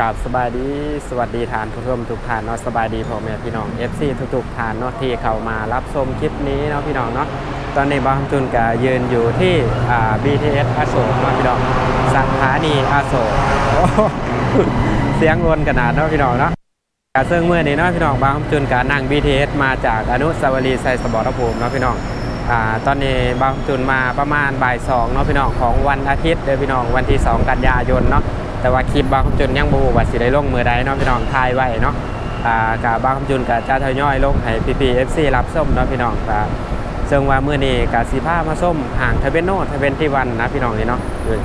กับสบายดีสวัสดีทานผู้ชมทุกท่านเนาะสบายดีพ่อแม่พี่น้อง FC ทุกๆท่านเนาะที่เข้ามารับชมคลิปนี้เนาะพี่น้องเนาะตอนนี้บางจุนกะยืนอยู่ที่อ่า BTS อโศกเนาะพี่น้องสถานีอโศกเสียงวนขนาดเนาะพี่น้องเนาะกะซึ่งเมื่อนี้เนาะพี่น้องบางจุนกะนั่ง BTS มาจากอนุสาวรีย์ไซสมรภูมิเนาะพี่น้องอ่าตอนนี้บางจุนมาประมาณบ่ายสองเนาะพี่น้องของวันอาทิตย์เด้อพี่น้องวันที่ 2 กันยายนเนาะ แต่ว่าคลิปบางจุนยังบรูว่าสิได้ลงมือใดเนาะพี่น้องทายไว้เนาะอ่ากับบางจุนกับจ้าทยอยลงให้พีพีเอฟซีรับส้มเนาะพี่น้องกับซึ่งว่ามื้อนี้กับสีผ้ามาส้มห่างทะเบนโนทะเบนที่วันนะพี่น้องนี่เนาะเออ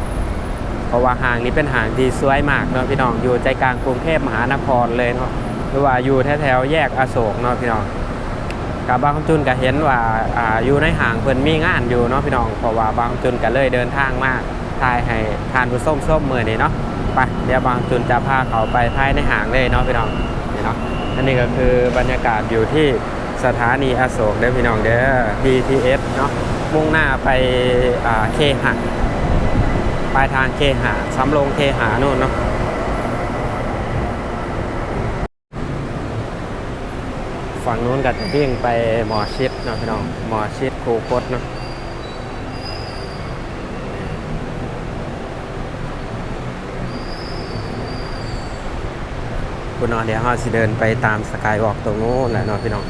เพราะว่าห่างนี้เป็นห่างที่สวยมากเนาะพี่น้องอยู่ใจกลางกรุงเทพมหานครเลยเนาะหรือว่าอยู่แถวๆแยกอโศกเนาะพี่น้องกับบางคำจุนก็เห็นว่าอ่าอยู่ในห่างเพิ่นมีงานอยู่เนาะพี่น้องเพราะว่าบางคำจุนก็เลยเดินทางมาทายให้ทานผู้ส้มส้มมือนี้เนาะ ไปเดี๋ยวบางจุนจะพาเขาไปภายในหางเลยเนาะพี่น้องนี่เนาะอันนี้ก็คือบรรยากาศอยู่ที่สถานีอโศกเด้อพี่น้องเด้อ BTS เนาะมุ่งหน้าไปอ่าเคหะปลายทางเคหะสำโรงเคหะนู่นเนาะฝั่งนู้นก็จะวิ่งไปหมอชิดเนาะพี่น้องหมอชิดครูคดเนาะ คุณนอนเดี๋ยวเราสิเดินไปตามสกายวอล์กตรงนู้นแหละเนาะพี่น้อง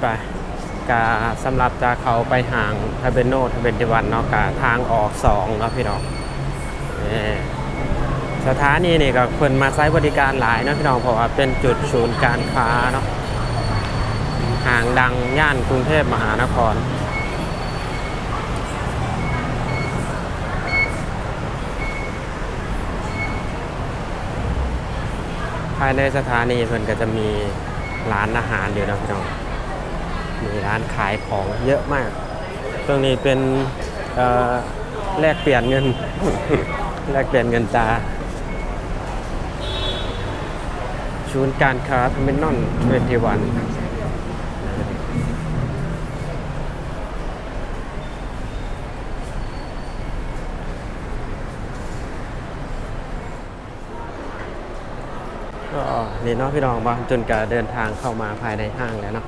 ไปกาสำหรับจะเขาไปห่างทะเบนโนทะเบนติวันเนาะกาทางออกสองเนาะพี่น้องสถานีนี่ก็คนมาใช้บริการหลายเนาะพี่น้องเพราะว่าเป็นจุดศูนย์การค้าเนาะ ห่างดังย่านกรุงเทพมหานคร ภายในสถานีเพิ่นก็จะมีร้านอาหารอยู่นะพี่น้อง มีร้านขายของเยอะมาก ตรงนี้เป็นแลกเปลี่ยนเงิน แลกเปลี่ยนเงินตราศูนย์การค้าทมินนอนเวนทีวัน ก็ นี่เนาะพี่น้องบางจนกะเดินทางเข้ามาภายในห้างแล้วเนาะ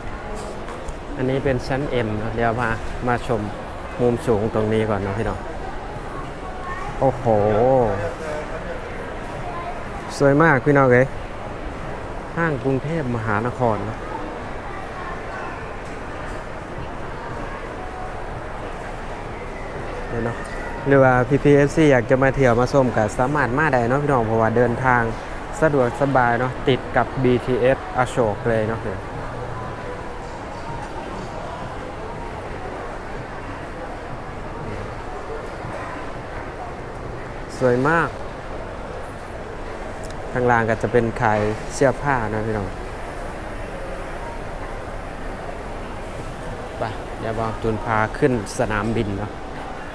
อันนี้เป็นชั้น M เนอะเดี๋ยวมามาชมมุมสูงตรงนี้ก่อนเนาะพี่น้องโอ้โห สวยมากพี่น้องเลยห้างกรุงเทพมหานครเนอะเดี๋ยวเนาะหรือว่า PPFC อยากจะมาเที่ยวมาชมก็สามารถมาได้เนาะพี่น้องเพราะว่าเดินทาง สะดวกสบายเนาะติดกับ BTS อโศกเลยเนาะพี่น้องสวยมาก ข้างล่างก็จะเป็นขายเสื้อผ้านะพี่น้องไปเดี๋ยวบอกจูนพาขึ้นสนามบินเนาะ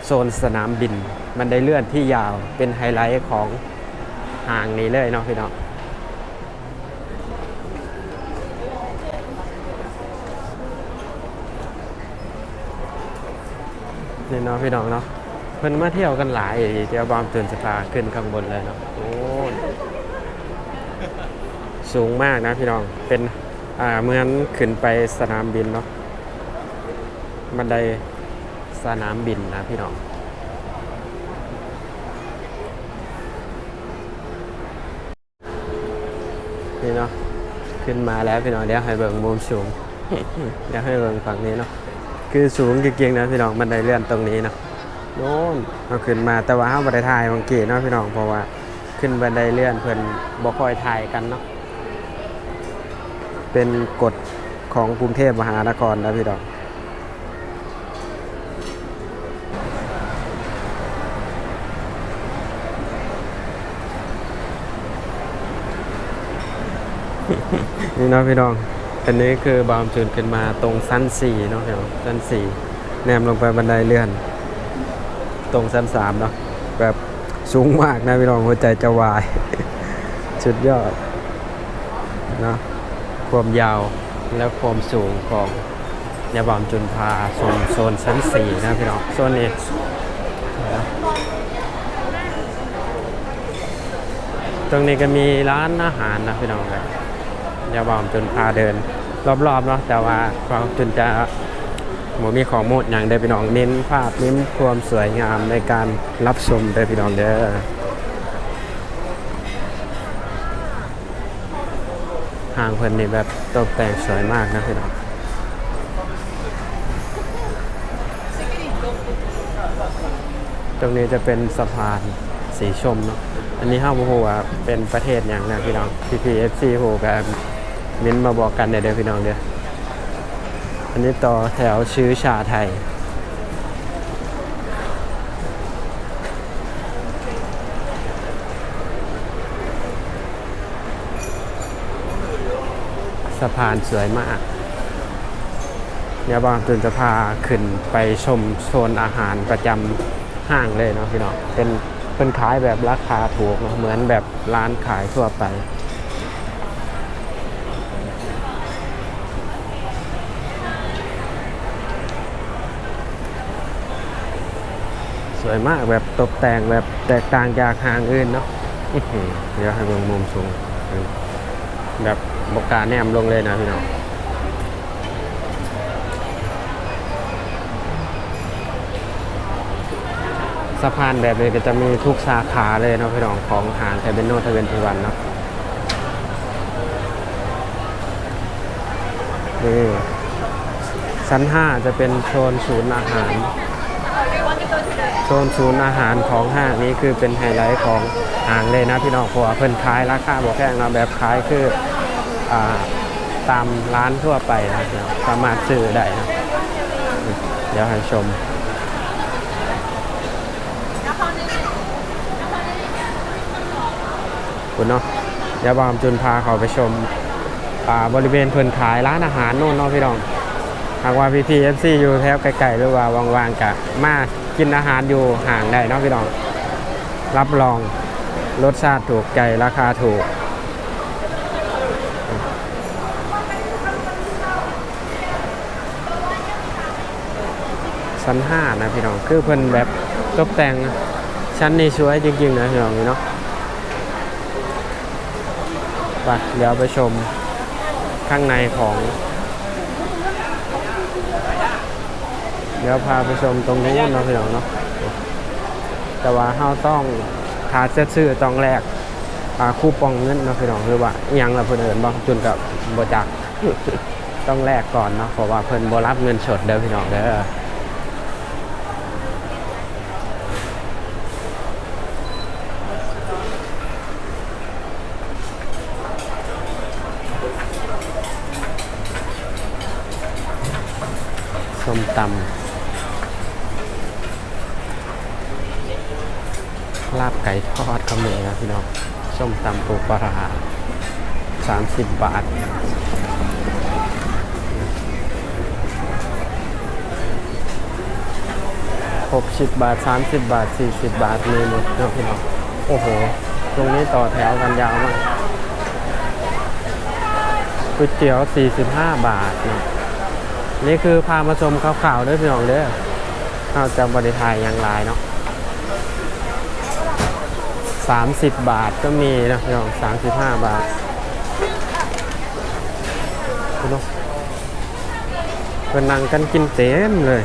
โซนสนามบิน มันได้เลื่อนที่ยาวเป็นไฮไลท์ของ ห่างนี้เลยเนาะพี่น้องนี่เนาะพี่น้องเนาะเพิ่นมาเที่ยวกันหลายเดี๋ยวบอมตื่นสภาขึ้นข้างบนเลยเนาะโอ้สูงมากนะพี่น้องเป็นอ่าเหมือนขึ้นไปสนามบินเนาะบันไดสนามบินนะพี่น้อง นี่เนาะขึ้นมาแล้วพี่น้องเดี๋ยวให้เบิ่งมุมสูงเดี๋ยวให้เบิ่งฝั่งนี้เนาะคือสูงจริงๆนะพี่น้องบันไดเลื่อนตรงนี้เนาะโน่นเราขึ้นมาแต่ว่าเฮาบ่ได้ถ่ายบางเกเนาะพี่น้องเพราะว่าขึ้นบันไดเลื่อนเพื่อนบ่คอยถ่ายกันเนาะเป็นกฎของกรุงเทพมหานครนะพี่น้อง นี่เนาะพี่น้อง อันนี้คือบามจูนขึ้นมาตรงชั้น4เนาะพี่น้องชั้น4แนมลงไปบันไดเลื่อน ตรงชั้นสามเนาะแบบสูงมากนะพี่น้องหัวใจจะวาย สุดยอดเนาะความยาวแล้วความสูงของยาบอมจุนพาโซนโซนชั้นสี่นะพี่น้องโซนนี้ตรงนี้ก็มีร้านอาหารนะพี่น้องครับ ยาบอมจุนพาเดิน รอบๆเนาะแต่ว่าความจุนจะหมมีของหมดอย่างเดียวพี่น้องเน้นภาพเน้นความสวยงามในการรับชมเด้พี่น้องเด้อหางเพิ่นนี่แบบตกแต่งสวยมากนะพี่น้องตรงนี้จะเป็นสะพานสีชมเนาะอันนี้ห้าโมโหว่าเป็นประเทศอย่างนะพี่น้อง PPFC โหกับ มิ้นมาบอกกันเดี๋ยวพี่น้องเดี๋ยวอันนี้ต่อแถวชื่อชาไทยสะพานสวยมากเนี่ยบางตุนจะพาขึ้นไปชมโซนอาหารประจำห้างเลยเนาะพี่น้องเป็นเป็นขายแบบราคาถูกเนาะเหมือนแบบร้านขายทั่วไป สวยมากแบบตกแต่งแบบแตกต่างจากหางอื่นเนาะอื้อหือเดี๋ยวให้เบิ่งมุมสูงแบบบกล้าแนมลงเลยนะพี่น้องสะพานแบบนี้ก็จะมีทุกสาขาเลยเนาะพี่น้องของหางไทเบนโนทเวนทีวันเนาะนี่ชั้น 5 จะเป็นโซนศูนย์อาหาร โซนศูนย์อาหารของห้างนี้คือเป็นไฮไลท์ของห้างเลยนะพี่น้องเพราะว่าเพิ่นขายราคาบอกแพงเนาะแบบขายคืออ่าตามร้านทั่วไปนะพี่น้องสามารถซื้อได้นะเดี๋ยวให้ชมคุณเนาะเดี๋ยวบามจุนพาเขาไปชมบริเวณเพิ่นขายร้านอาหารโน่นเนาะพี่น้อง หากว่าพีพีเอฟซีอยู่แถวไกลๆหรือว่าว่างๆกะมากินอาหารอยู่ห่างได้เนาะพี่น้อง รับรองรสชาติถูกใจราคาถูกชั้นห้านะพี่น้อง คือเพิ่นแบบตกแต่งชั้นนี้สวยจริงๆนะพี่น้องเนาะไปเดี๋ยวไปชมข้างในของ เดี๋ยวพาไปชมตรงนู้นเนาะพี่น้องเนาะแต่ว่าเราต้องทาเสื้อซื้อต้องแรกคู่ปองเงินเนาะพี่น้องคือว่ายังละเพิ่นเอิ้นบ่จุนกับบจักต้องแลกก่อนเนาะเพราะว่าเพิ่นบรับเงินสดเด้อพี่น้องเด้อ ส้มตำ ลาบไก่ทอดก็มีนะพี่น้องส้มตำปูปลาสามสิบบาทหกสิบบาทสามสิบบาทสี่สิบบาทมีหมดนะพี่น้องโอ้โห ตรงนี้ต่อแถวกันยาวมากก๋วยเตี๋ยว 45 บาทเนาะนี่คือพามาชมข่าวๆด้วยพี่น้องเด้อเราจะบริทายย่างไรเนาะ สามสิบบาทก็มีนะพี่น้องสามสิบห้าบาทคุณน้องเป็นนั่งกันกินเต็มเลย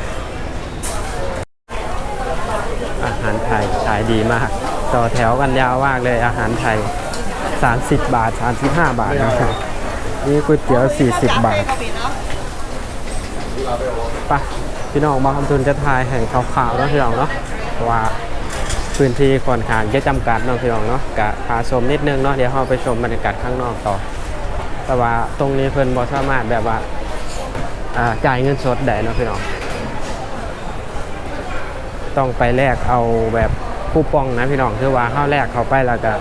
อาหารไทยขายดีมาก ต่อแถวกันยาวมากเลยอาหารไทย 30 บาท 35 บาทนะครับนี่ก๋วยเตี๋ยว 40 บาทไปพี่น้องบางคำทุนจะทายแห่งขาวๆนะพี่น้องเนาเพราะว่า พื้นที่ค่อนข้างจะจำกัดเนาะพี่น้องเนาะกะพาชมนิดนึงเนาะเดี๋ยวเราไปชมบรรยากาศข้างนอกต่อ แต่ว่าตรงนี้เพิ่นบ่สามารถแบบว่าจ่ายเงินสดได้เนาะพี่น้องต้องไปแลกเอาแบบคูปองนะพี่น้องคือว่าเฮาแลกเข้าไปแล้วก็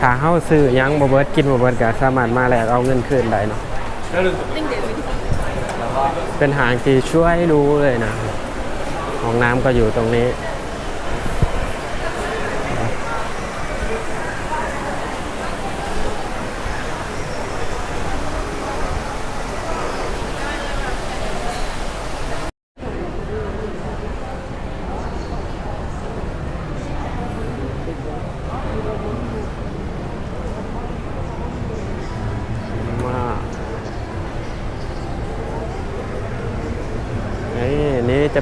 ถ้าเฮาซื้อยังบ่เบิดกินบ่เบิดก็สามารถมาแลกเอาเงินคืนได้เนาะเป็นหางที่ช่วยรู้เลยนะห้องน้ำก็อยู่ตรงนี้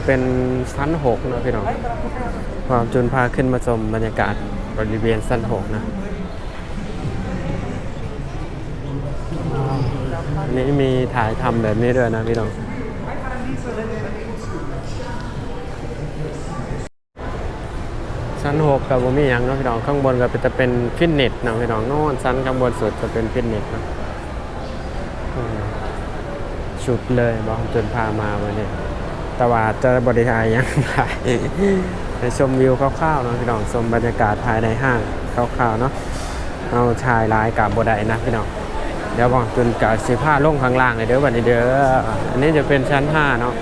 จะเป็นชั้นหกนะพี่น้องความจุนพาขึ้นมาชมบรรยากาศบริเวณชั้นหกนะอันนี้มีถ่ายทำแบบนี้ด้วยนะพี่น้องชั้นหกกับผมมีอย่างนะพี่น้องข้างบนก็จะเป็นฟิตเนสนะพี่น้องโน่นชั้นข้างบนสุดจะเป็นฟิตเนสนะชุดเลยบอกจนพามาวันนี้ แต่ว่าจะบริหารยังไงไปชมวิวคร่าวๆเนาะพี่น้องชมบรรยากาศภายในห้างคร่าวๆเนาะเอาชายลายกับบไดนะพี่น้องเดี๋ยวบอกจนกับสิผ้าลงข้างล่างเลยเด้อวันนี้เด้ออันนี้จะเป็นชั้นห้าเนาะ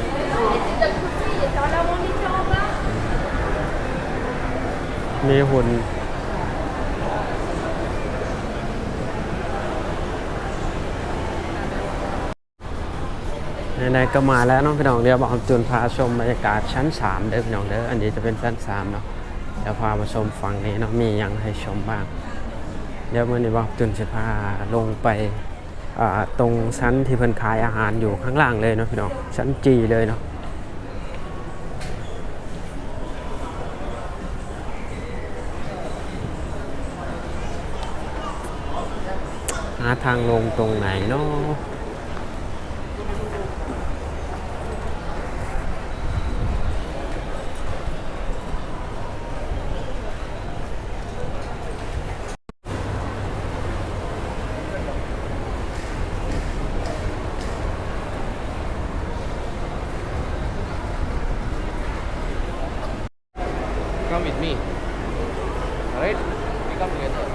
มีหุ่น ไหนๆก็มาแล้วน้องพี่น้องเดี๋ยวบอกจุนพาชมบรรยากาศชั้น3เด้อพี่น้องเด้ออันนี้จะเป็นชั้น3เนาะเดี๋ยวพามาชมฝั่งนี้เนาะมียังให้ชมบ้าง เดี๋ยวมื่อนี้บอกจุนจะพาลงไปตรงชั้นที่เพิ่นขายอาหารอยู่ข้างล่างเลยเนาะพี่น้องชั้นจีเลยเนาะหาทางลงตรงไหนเนาะก็มิดมี่ alright we come together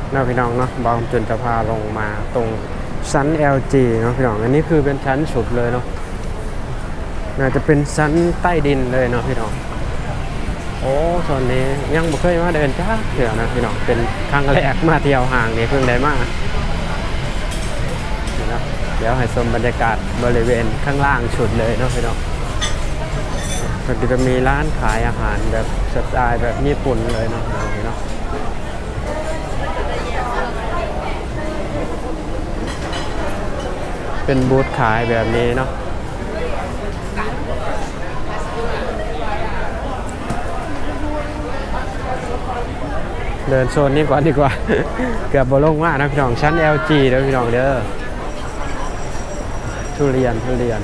เนาะพี่น้องเนาะบอมจนจะพาลงมาตรงชั้น LG เนาะพี่น้องอันนี้คือเป็นชั้นสุดเลยเนาะน่าจะเป็นชั้นใต้ดินเลยเนาะพี่น้องโอ้ตอนนี้ยังบ่เคยมาเดินจ้าเดี๋ยวนะพี่น้องเป็นครั้งแรกมาเที่ยวห่างนี่เพิ่งได้มาเดี๋ยวนะเดี๋ยวให้ชมบรรยากาศบริเวณข้างล่างสุดเลยเนาะพี่น้องก็จะมีร้านขายอาหารแบบสไตล์แบบญี่ปุ่นเลยเนาะพี่น้อง เป็นบูธขายแบบนี้เนาะเดินโซนนี้ก่อนดีกว่า เกือบบลงมากนะพี่น้องชั้น LG เด้อพี่น้องเด้อทุเรียนทุเรียน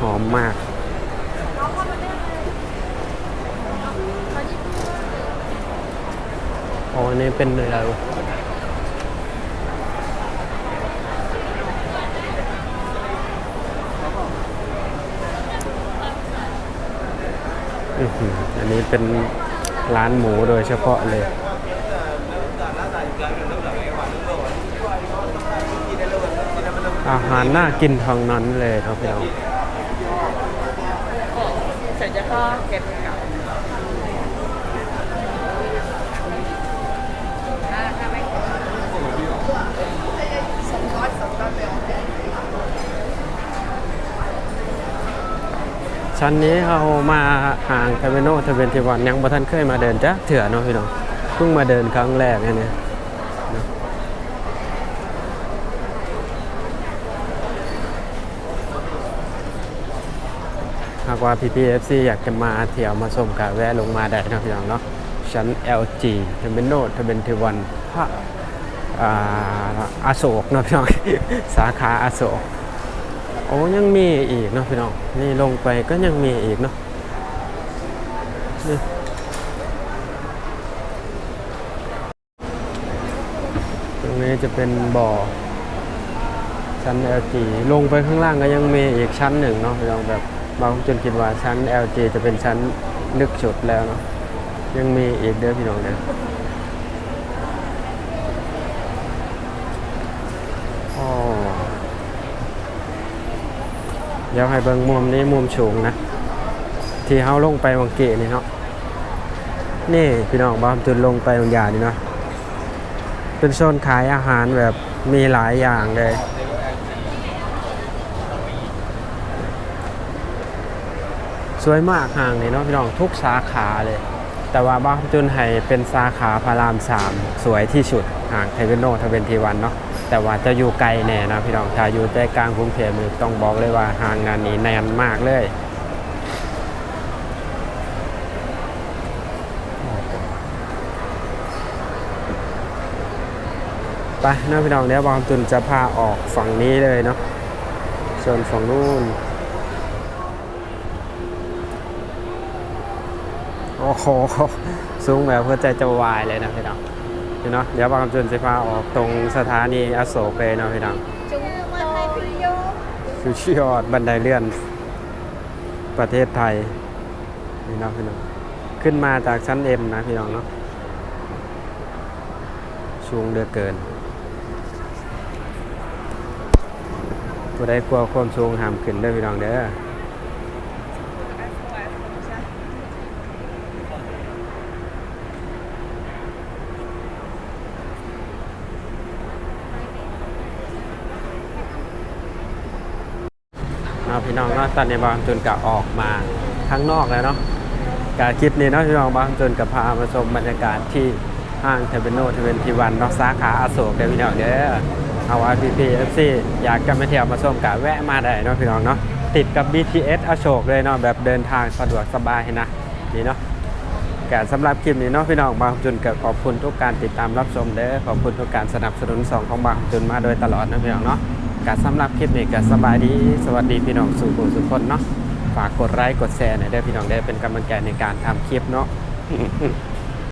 หอมมาก อันนี้เป็นอะไรอันนี้เป็นร้านหมูโดยเฉพาะเลย อาหารน่ากินทางนั้นเลยครับพี่น้องเสร็จจะก็เก็บ ชั้นนี้เรามาห่างเทเวโนเทเวนทีวันยังบ่ทันเคยมาเดินจ้ะเถื่อเนาะพี่น้องเพิ่งมาเดินครั้งแรกเนี่ยนะหากว่า PPFC อยากจะมาเที่ยวมาชมกะแวะลงมาได้นะพี่น้องเนาะชั้น LG เทเวโนเทเวนทีวันภาคอ่าโศกเนาะพี่น้อง สาขาอโศก อ้ยังมีอีกเนาะพี่น้องนี่ลงไปก็ยังมีอีกเนาะตรงนี้จะเป็นบ่อ ชั้น LG ลงไปข้างล่างก็ยังมีอีกชั้นหนึ่งเนาะพี่น้องแบบบางจนคิดว่าชั้น LG จะเป็นชั้นลึกสุดแล้วเนาะยังมีอีกเด้อพี่น้องเด้อ เดี๋ยวให้เบิ่งมุมนี้มุมสูงนะ ที่เฮาลงไปวังเกะนี่เนาะนี่พี่น้องบ้ามจุดลงไปบางอย่างนี่เนาะเป็นโซนขายอาหารแบบมีหลายอย่างเลยสวยมากห่างนี่เนาะพี่น้องทุกสาขาเลย แต่ว่าบ้านจุนให้เป็นสาขาพระรามสามสวยที่สุดห่างไทเวนโนทเวนทีวันเนาะ แต่ว่าจะอยู่ไกลแน่นะพี่น้องถ้าอยู่ใจกลางกรุงเทพฯต้องบอกเลยว่าห่างงานนี้แน่นมากเลยไปเนาะพี่น้องเดี๋ยวบอมจุนจะพาออกฝั่งนี้เลยเนาะส่วนฝั่งนู้นโอ้โหสูงแบบเพื่อใจจะวายเลยนะพี่น้อง พี่เนาะเดี๋ยวบอมจุนจะพาออกตรงสถานีอโศกเลยเนาะพี่น้อง chúng tôi video คือชื่อยอดบันไดเลื่อน ประเทศไทยพี่น้องพี่น้องขึ้นมาจากชั้นเอ็มนะพี่น้องเนาะสูงเดือเกินผู้ใดกลัวความสูงห้ามขึ้นเด้อพี่น้องเด้อ พี่น้องเนาะตอนนี้บางจนกะออกมาข้างนอกแล้วเนาะกะคลิปนี้เนาะพี่น้องบางจนกับพามาชมบรรยากาศที่ห้างเทเบโนเทเวนทีวันเนาะสาขาอโศกเด้อพี่น้องเด้อเอาว่าพีพีเอฟซีอยากจะมาเที่ยวมาชมกะแวะมาได้เนาะพี่น้องเนาะติดกับ BTS อโศกเลยเนาะแบบเดินทางสะดวกสบายนะนี่เนาะกสำหรับคลิปนี้เนาะพี่น้องบางจุนกับขอบคุณทุกการติดตามรับชมเด้อขอบคุณทุกการสนับสนุนสองของบางจุนมาโดยตลอดนะพี่น้องเนาะ กสำหรับคลิปนี้ก็สบายดี สวัสดีพี่น้องสู่ผู้สุคนเนาะ ฝากกดไลค์กดแชร์หน่อยเด้อพี่น้องได้เป็นกำลังใจในการทำคลิปเนาะ